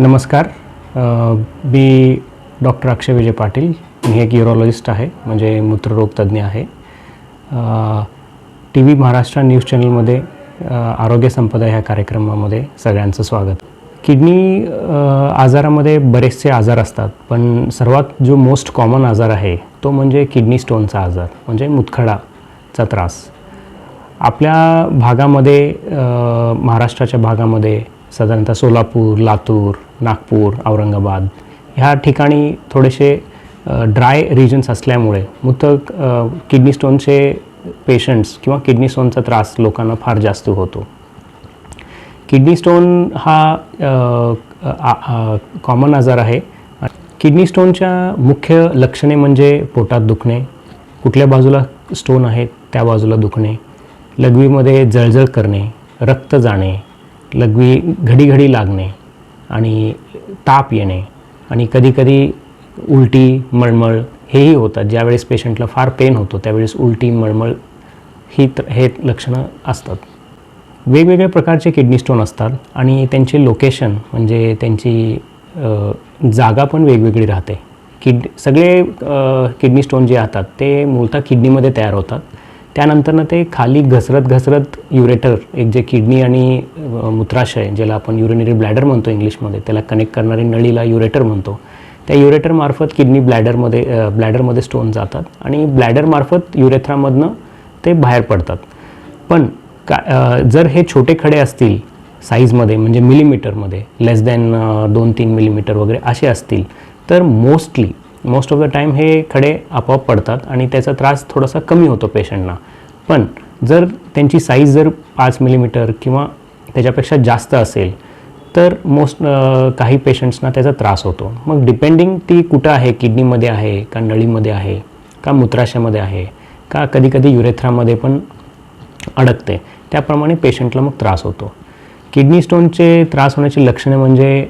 नमस्कार. मी डॉक्टर अक्षय विजय पाटील. मी एक युरोलॉजिस्ट आहे म्हणजे मूत्ररोग तज्ज्ञ आहे. टी व्ही महाराष्ट्र न्यूज चॅनलमध्ये आरोग्य संपदा ह्या कार्यक्रमामध्ये सगळ्यांचं स्वागत. किडनी आजारामध्ये बरेचसे आजार असतात पण सर्वात जो मोस्ट कॉमन आजार आहे तो म्हणजे किडनी स्टोनचा आजार म्हणजे मुतखडाचा त्रास. आपल्या भागामध्ये महाराष्ट्राच्या भागामध्ये साधारणतः सोलापूर लातूर नागपूर औरंगाबाद ह्या ठिकाणी थोडेसे ड्राय रिजन्स असल्यामुळे मुतक किडनी स्टोनचे पेशंट्स किंवा किडनी स्टोनचा त्रास लोकांना फार जास्त होतो. किडनी स्टोन हा कॉमन आजार आहे. किडनी स्टोनच्या मुख्य लक्षणे म्हणजे पोटात दुखणे कुठल्या बाजूला स्टोन आहे त्या बाजूला दुखणे लघवीमध्ये जळजळ करणे रक्त जाणे लघवी घडी घडी लागणे आणि ताप येणे आणि कधीकधी उलटी मळमळ हेही होतात. ज्यावेळेस पेशंटला फार पेन होतो त्यावेळेस उलटी मळमळ ही तर हे लक्षणं असतात. वेगवेगळ्या प्रकारचे किडनी स्टोन असतात आणि त्यांचे लोकेशन म्हणजे त्यांची जागा पण वेगवेगळी राहते. किड सगळे किडनी स्टोन जे राहतात ते मूळतः किडनीमध्ये तयार होतात. त्यानंतरनं ते खाली घसरत घसरत युरेटर एक जे किडनी आणि मूत्राशय ज्याला आपण युरिनरी ब्लॅडर म्हणतो इंग्लिशमध्ये त्याला कनेक्ट करणारी नळीला युरेटर म्हणतो. त्या युरेटरमार्फत किडनी ब्लॅडरमध्ये ब्लॅडरमध्ये स्टोन जातात आणि ब्लॅडरमार्फत युरेथ्रामधनं ते बाहेर पडतात. पण का जर हे छोटे खडे असतील साईजमध्ये म्हणजे मिलीमीटरमध्ये लेस दॅन दोन तीन मिलीमीटर वगैरे असे असतील तर mostly most of the time हे खडे आपोआप पडतात आणि त्याचा त्रास थोडासा कमी होतो पेशंटना. पण जर त्यांची साईज जर पाच मिलीमीटर किंवा त्याच्यापेक्षा जास्त असेल तर मोस्ट काही पेशंट्सना त्याचा त्रास होतो. मग डिपेंडिंग ती कुठं आहे किडनीमध्ये आहे का नळीमध्ये आहे का मूत्राशयामध्ये आहे का कधीकधी युरेथ्रामध्ये पण अडकते त्याप्रमाणे पेशंटला मग त्रास होतो. किडनी स्टोनचे त्रास होण्याची लक्षणे म्हणजे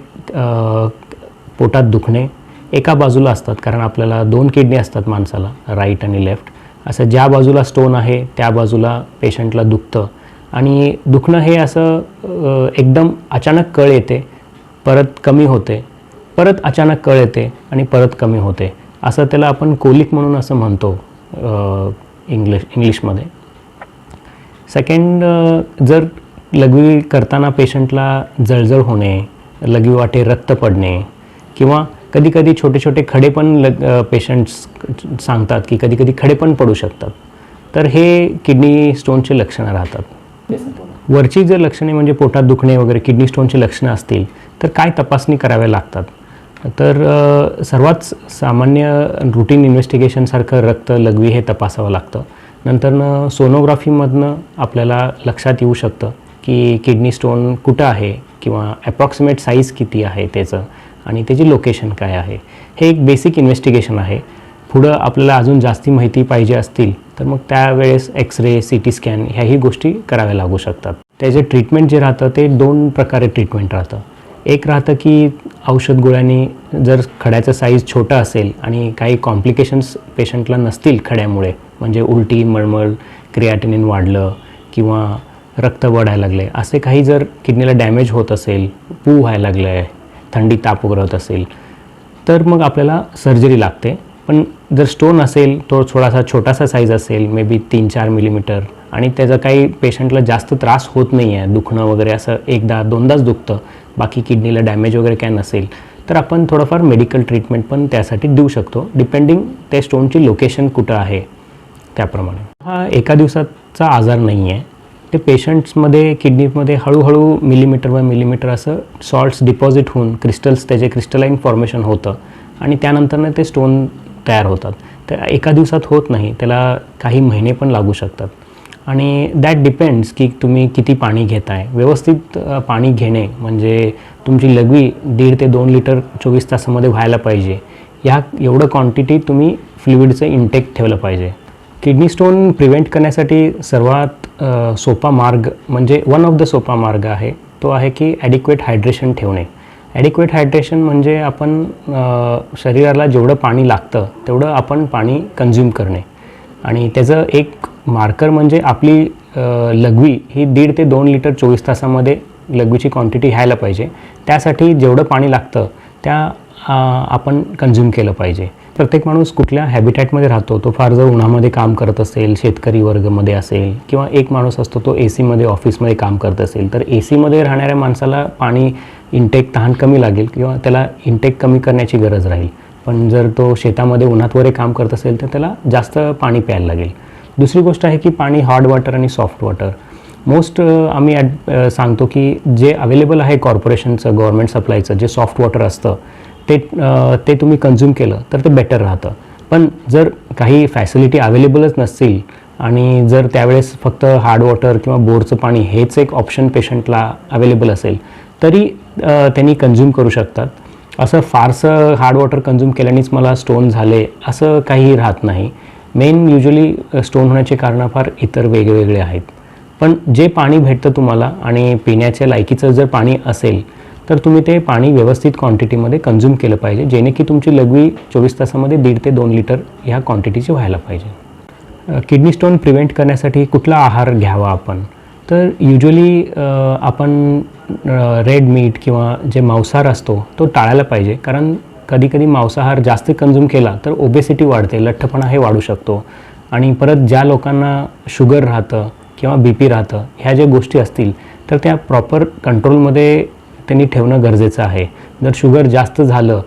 पोटात दुखणे एका बाजूला असतात कारण आपल्याला दोन किडनी असतात माणसाला राईट आणि लेफ्ट असं ज्या बाजूला स्टोन आहे त्या बाजूला पेशंटला दुखतं. आणि दुखणं हे असं एकदम अचानक कळ येते परत कमी होते परत अचानक कळ येते आणि परत कमी होते. असं त्याला आपण कोलिक म्हणून असं म्हणतो इंग्लिश इंग्लिशमध्ये सेकंड जर लघवी करताना पेशंटला जळजळ होणे लघवी वाटे रक्त पडणे किंवा कधी कधी छोटे छोटे खडे पण ल पेशंट्स सांगतात की कधी कधी खडे पण पडू शकतात. तर हे किडनी स्टोनचे लक्षणं राहतात. वरची जर लक्षणे म्हणजे पोटात दुखणे वगैरे किडनी स्टोनची लक्षणं असतील तर काय तपासणी कराव्या लागतात? तर सर्वात सामान्य रुटीन इन्व्हेस्टिगेशनसारखं रक्त लघवी हे तपासावं लागतं. नंतरनं सोनोग्राफीमधनं आपल्याला लक्षात येऊ शकतं की किडनी स्टोन कुठं आहे किंवा अप्रॉक्सिमेट साईज किती आहे त्याचं. आणि त्याची लोकेशन काय आहे? हे एक बेसिक इन्व्हेस्टिगेशन आहे. पुढं आपल्याला अजून जास्ती माहिती पाहिजे असतील तर मग त्यावेळेस X ray C T scan ह्याही गोष्टी कराव्या लागू शकतात. त्याचे ट्रीटमेंट जे राहतं ते दोन प्रकारे ट्रीटमेंट राहतं. एक राहतं की औषध गोळ्यांनी जर खड्याचं साईज छोटा असेल आणि काही कॉम्प्लिकेशन्स पेशंटला नसतील खड्यामुळे म्हणजे उलटी मळमळ क्रियाटिनिन वाढलं किंवा रक्त वढायला लागले असे काही जर किडनीला डॅमेज होत असेल पू व्हायला लागलं आहे थंडी ताप वगैरे होत असेल तर मग आपल्याला सर्जरी लागते. पण जर स्टोन असेल तो थोडासा छोटासा साईज असेल मे बी तीन चार मिलीमीटर आणि त्याचा काही पेशंटला जास्त त्रास होत नाही आहे दुखणं वगैरे असं एकदा दोनदाच दुखतं. बाकी किडनीला डॅमेज वगैरे काय नसेल तर आपण थोडंफार मेडिकल ट्रीटमेंट पण त्यासाठी देऊ शकतो डिपेंडिंग त्या स्टोनची लोकेशन कुठं आहे त्याप्रमाणे. हा एका दिवसाचा आजार नाही आहे ते पेशंट्समध्ये किडनीमध्ये हळूहळू मिलीमीटर बाय मिलीमीटर असं सॉल्ट्स डिपॉझिट होऊन क्रिस्टल्स त्याचे क्रिस्टलाईन फॉर्मेशन होतं. आणि त्यानंतरनं ते स्टोन तयार होतात. तर एका दिवसात होत नाही. त्याला काही महिने पण लागू शकतात. आणि दॅट डिपेंड्स की तुम्ही किती पाणी घेताय. व्यवस्थित पाणी घेणे म्हणजे तुमची लघवी दीड ते दोन लिटर चोवीस तासामध्ये व्हायला पाहिजे. ह्या एवढं क्वांटिटी तुम्ही फ्लुईडचं इंटेक ठेवलं पाहिजे. किडनी स्टोन प्रिव्हेंट करण्यासाठी सर्वात सोपा मार्ग म्हणजे वन ऑफ द सोपा मार्ग आहे तो आहे की ॲडिक्वेट हायड्रेशन ठेवणे. ॲडिक्वेट हायड्रेशन म्हणजे आपण शरीराला जेवढं पाणी लागतं तेवढं आपण पाणी कन्झ्युम करणे. आणि त्याचं एक मार्कर म्हणजे आपली लघवी ही दीड ते दोन लिटर चोवीस तासामध्ये लघवीची क्वांटिटी घ्यायला पाहिजे. त्यासाठी जेवढं पाणी लागतं त्या आपण कन्झ्युम केलं पाहिजे. प्रत्येक माणूस कुठल्या हॅबिटॅटमध्ये राहतो तो फार जर उन्हामध्ये काम करत असेल शेतकरी वर्गमध्ये असेल किंवा एक माणूस असतो तो ए सीमध्ये ऑफिसमध्ये काम करत असेल तर ए सीमध्ये राहणाऱ्या माणसाला पाणी इंटेक तहान कमी लागेल किंवा त्याला इंटेक कमी करण्याची गरज राहील. पण जर तो शेतामध्ये उन्हात वगैरे काम करत असेल तर त्याला जास्त पाणी प्यायला लागेल. दुसरी गोष्ट आहे की पाणी हार्ड वॉटर आणि सॉफ्ट वॉटर मोस्ट आम्ही ॲड सांगतो की जे अवेलेबल आहे कॉर्पोरेशनचं गव्हर्मेंट सप्लायचं जे सॉफ्ट वॉटर असतं ते ते तुम्ही कन्झ्युम केलं तर ते बेटर राहतं. पण जर काही फॅसिलिटी अवेलेबलच नसतील आणि जर त्यावेळेस फक्त हार्ड वॉटर किंवा बोरचं पाणी हेच एक ऑप्शन पेशंटला अवेलेबल असेल तरी त्यांनी कन्झ्युम करू शकतात. असं फारसं हार्ड वॉटर कन्झ्युम केल्यानेच मला स्टोन झाले असं काही राहत नाही. मेन युजली स्टोन होण्याचे कारणं फार इतर वेगवेगळे आहेत. पण जे पाणी भेटतं तुम्हाला आणि पिण्याच्या लायकीचं जर पाणी असेल तर तुम्ही ते पाणी व्यवस्थित क्वांटिटीमध्ये कन्झ्युम केलं पाहिजे जेणे की तुमची लघवी चोवीस तासामध्ये दीड ते दोन लिटर ह्या क्वांटिटीची व्हायला पाहिजे. किडनी स्टोन प्रिव्हेंट करण्यासाठी कुठला आहार घ्यावा आपण? तर युजली आपण रेड मीट किंवा जे मांसाहार असतो तो टाळायला पाहिजे. कारण कधीकधी मांसाहार जास्त कन्झ्युम केला तर ओबेसिटी वाढते लठ्ठपणा हे वाढू शकतो. आणि परत ज्या लोकांना शुगर राहतं किंवा बी पी राहतं ह्या ज्या गोष्टी असतील तर त्या प्रॉपर कंट्रोलमध्ये त्यांनी ठेवणं गरजेचं आहे. जर शुगर जास्त झालं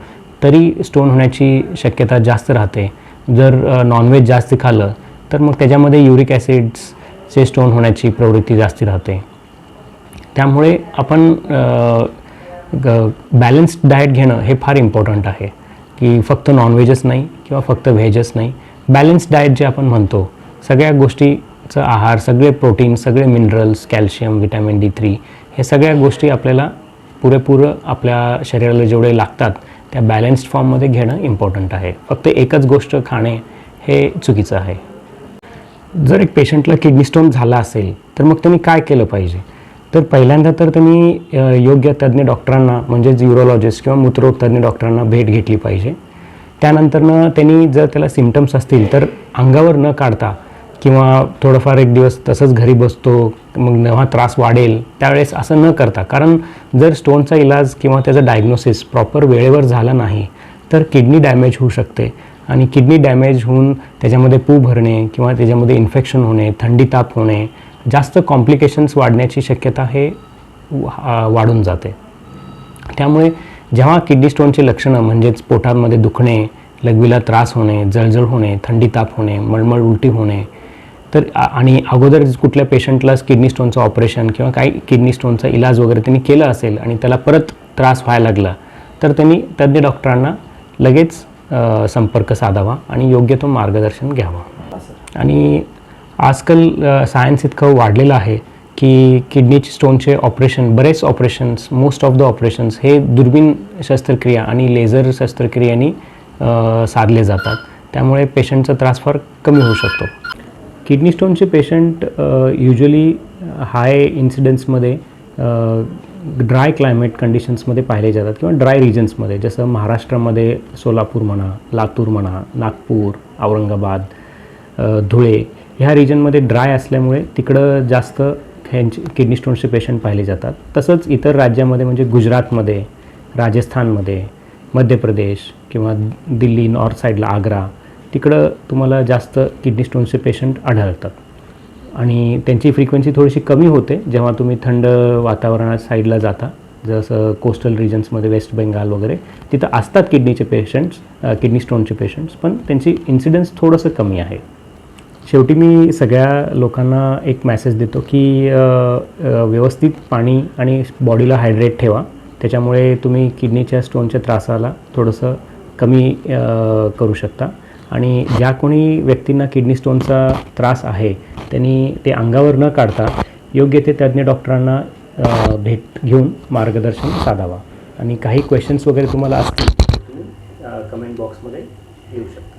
तरी स्टोन होण्याची शक्यता जास्त राहते. जर नॉनव्हेज जास्त खाल्लं तर मग त्याच्यामध्ये युरिक ॲसिड्सचे स्टोन होण्याची प्रवृत्ती जास्ती राहते. त्यामुळे आपण बॅलन्स्ड डाएट घेणं हे फार इम्पॉर्टंट आहे. की फक्त नॉनव्हेजच नाही किंवा फक्त व्हेजच नाही. बॅलन्स्ड डाएट जे आपण म्हणतो सगळ्या गोष्टीचं आहार सगळे प्रोटीन सगळे minerals calcium vitamin D three हे सगळ्या गोष्टी आपल्याला पुरेपूर आपल्या शरीराला जेवढे लागतात त्या बॅलन्स्ड फॉर्ममध्ये घेणं इम्पॉर्टंट आहे. फक्त एकच गोष्ट खाणे हे चुकीचं आहे. जर एक पेशंटला किडनी स्टोन झाला असेल तर मग त्यांनी काय केलं पाहिजे? तर पहिल्यांदा तर त्यांनी योग्य तज्ज्ञ डॉक्टरांना म्हणजेच युरोलॉजिस्ट किंवा मूत्ररोग तज्ज्ञ डॉक्टरांना भेट घेतली पाहिजे. त्यानंतरनं त्यांनी जर त्याला सिमटम्स असतील तर अंगावर न काढता किंवा थोडंफार एक दिवस तसंच घरी बसतो मग नवा त्रास वाढेल त्यावेळेस असं न करता कारण जर स्टोनचा इलाज किंवा त्याचं डायग्नोसिस प्रॉपर वेळेवर झाला नाही तर किडनी डॅमेज होऊ शकते. आणि किडनी डॅमेज होऊन त्याच्यामध्ये पू भरणे किंवा त्याच्यामध्ये इन्फेक्शन होणे थंडी ताप होणे जास्त कॉम्प्लिकेशन्स वाढण्याची शक्यता हे वा- वाढून जाते. त्यामुळे जेव्हा किडनी स्टोनची लक्षणं म्हणजेच पोटांमध्ये दुखणे लघवीला त्रास होणे जळजळ होणे थंडी ताप होणे मळमळ उलटी होणे तर आणि अगोदर कुठल्या पेशंटला किडनी स्टोनचं ऑपरेशन किंवा काही किडनी स्टोनचा इलाज वगैरे त्यांनी केला असेल आणि त्याला परत त्रास व्हायला लागला तर त्यांनी तज्ज्ञ डॉक्टरांना लगेच संपर्क साधावा आणि योग्य तो मार्गदर्शन घ्यावा. आणि आजकाल सायन्स इतकं वाढलेलं आहे की किडनी स्टोनचे ऑपरेशन बरेच operations most of the operations हे दुर्बीण शस्त्रक्रिया आणि लेझर शस्त्रक्रियांनी साधले जातात. त्यामुळे पेशंटचा त्रास फार कमी होऊ शकतो. किडनी स्टोनचे पेशंट युजली हाय इन्सिडन्समध्ये ड्राय क्लायमेट कंडिशन्समध्ये पाहिले जातात किंवा ड्राय रिजन्समध्ये जसं महाराष्ट्रामध्ये सोलापूर म्हणा लातूर म्हणा नागपूर औरंगाबाद धुळे ह्या रिजनमध्ये ड्राय असल्यामुळे तिकडं जास्त ह्यांचे किडनी स्टोन्सचे पेशंट पाहिले जातात. तसंच इतर राज्यामध्ये म्हणजे गुजरातमध्ये राजस्थानमध्ये मध्य प्रदेश किंवा दिल्ली नॉर्थ साईडला आग्रा तिकडं तुम्हाला जास्त किडनी स्टोनचे पेशंट आढळतात. आणि त्यांची फ्रिक्वेन्सी थोडीशी कमी होते जेव्हा तुम्ही थंड वातावरणात साईडला जाता जसं कोस्टल रिजन्समध्ये वेस्ट बेंगाल वगैरे तिथं असतात किडनीचे पेशंट्स किडनी स्टोनचे पेशंट्स पण त्यांची इन्सिडन्स थोडंसं कमी आहे. शेवटी मी सगळ्या लोकांना एक मॅसेज देतो की व्यवस्थित पाणी आणि बॉडीला हायड्रेट ठेवा. त्याच्यामुळे तुम्ही किडनीच्या स्टोनच्या त्रासाला थोडंसं कमी करू शकता. आणि ज्या कोणी व्यक्तींना किडनी स्टोनचा त्रास आहे त्यांनी ते अंगावर न काढता योग्य ते तज्ज्ञ डॉक्टरांना भेट घेऊन मार्गदर्शन साधावा. आणि काही क्वेश्चन्स वगैरे तुम्हाला असतील कमेंट बॉक्समध्ये येऊ शकता.